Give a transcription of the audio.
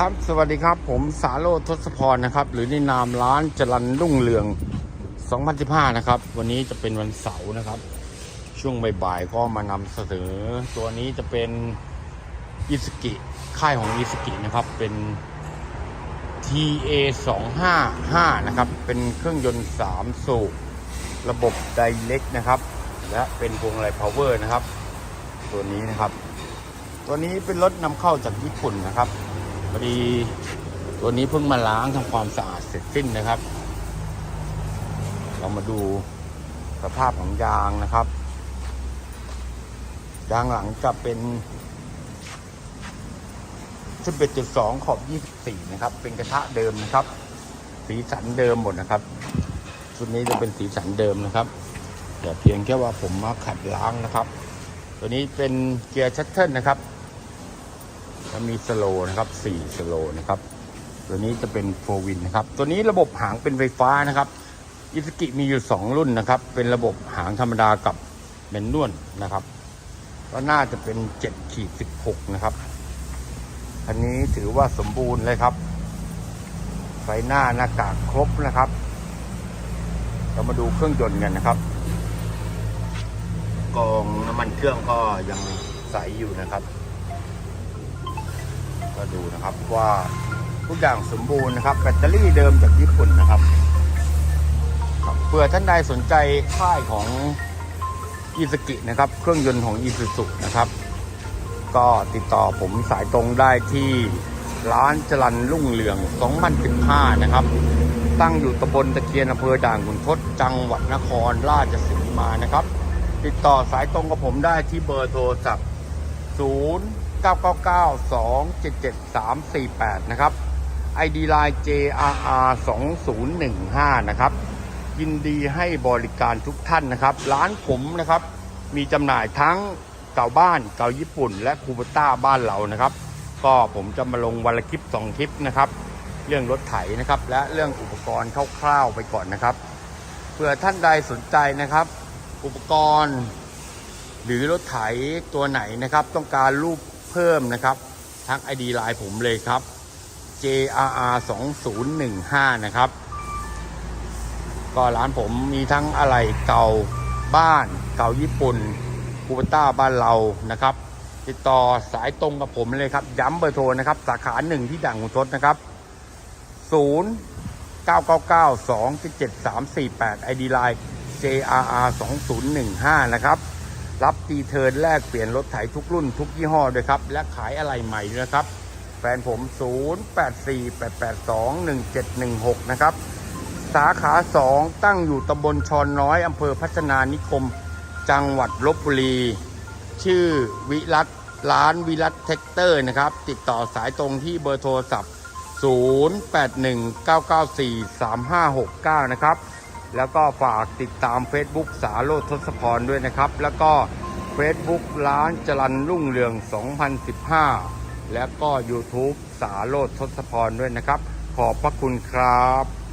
ครับสวัสดีครับ ผมสาโรจน์ทศพรนะครับ หรือในนามร้านจรันรุ่งเรือง 2015 นะครับ วันนี้จะเป็นวันเสาร์นะครับ ช่วงบ่ายๆก็มานำเสนอตัวนี้จะเป็นอิสกิค่ายของอิสกินะครับ เป็น TA 255นะครับ เป็นเครื่องยนต์ 3 สูบระบบไดเล็กนะครับ และเป็นพวงมาลัยพาวเวอร์นะครับ ตัวนี้นะครับ ตัวนี้เป็นรถนำเข้าจากญี่ปุ่นนะครับ พอดีตัวนี้เพิ่งมาล้างทำความสะอาดเสร็จสิ้นนะครับ เรามาดูสภาพของยางนะครับยางหลังจะเป็น 11.2 ขอบ 24 นะครับ เป็นกระทะเดิมนะครับ สีสันเดิมหมดนะครับ ชุดนี้จะเป็นสีสันเดิมนะครับแต่เพียงแค่ว่าผมมาขัดล้างนะครับ ตัวนี้เป็นเกียร์ชัตเทิลนะครับ แล้วมีสโลนะครับ4สโลนะครับ ตัวนี้จะเป็นโฟวินนะครับ ตัวนี้ระบบหางเป็นไฟฟ้านะครับอิสกิมีอยู่ 2 รุ่นนะครับ เป็นระบบหางธรรมดากับเมนนวลนะครับ ก็น่าจะเป็น7ขีด16 นะครับ อันนี้ถือว่าสมบูรณ์เลยครับ ไฟหน้าหน้ากากครบนะครับ เรามาดูเครื่องยนต์กันนะครับ กองน้ำมันเครื่องก็ยังใสอยู่นะครับ ก็ดูนะครับว่าทุกอย่างสมบูรณ์นะครับ แบตเตอรี่เดิมจากญี่ปุ่นนะครับครับเผื่อท่านใดสนใจค่ายของอีสกินะครับ เครื่องยนต์ของอีซูซุนะครับ ก็ติดต่อผมสายตรงได้ที่ร้านจรันรุ่งเรือง 2015 นะครับ ตั้งอยู่ตำบลตะเคียนอำเภอด่านขุนทดจังหวัดนครราชสีมานะครับ ติดต่อสายตรงกับผมได้ที่เบอร์โทรศัพท์ 0 0999277348 นะครับ ID Line JRR 2015 นะครับ ยินดีให้บริการทุกท่านนะครับ ร้านผมนะครับ มีจำหน่ายทั้งเก่าบ้านเก่าญี่ปุ่น และคูเบต้าบ้านเรานะครับ ก็ผมจะมาลงวันละคลิปสองคลิปนะครับ เรื่องรถไถนะครับ และเรื่องอุปกรณ์คร่าวๆไปก่อนนะครับเผื่อท่านใดสนใจนะครับ อุปกรณ์ หรือรถไถตัวไหนนะครับ ต้องการรูป เพิ่มนะครับทัก ID ไลน์ผมเลยครับ JRR 2015นะครับ ก็ร้านผมมีทั้งอะไรเก่าบ้าน เก่าญี่ปุ่นคูเปต้าบ้านเรานะครับ ติดต่อสายตรงกับผมเลยครับ ย้ำเบอร์โทรนะครับ สาขาหนึ่งที่ด่างขุนทดนะครับ 0 9 9 9 2 7 3 4 8 ID Line JRR 2015 นะครับ รับตีเทินแลกเปลี่ยนรถไถทุกรุ่นทุกยี่ห้อด้วยครับ และขายอะไรใหม่ด้วยนะครับ แฟนผม 0848821716 นะครับ สาขา 2 ตั้งอยู่ตำบลชอนน้อยอำเภอพัฒนานิคม จังหวัดลบบุรี ชื่อวิรัตร้านวิรัตเทคเตอร์นะครับ ติดต่อสายตรงที่เบอร์โทรศัพท์ 0819943569 นะครับ แล้วก็ฝากติดตาม Facebook สาโรธทศพรด้วยนะครับ แล้วก็ Facebook ร้านจรันรุ่งเรือง 2015 แล้วก็ YouTube สาโรธทศพรด้วยนะครับ ขอบพระคุณครับ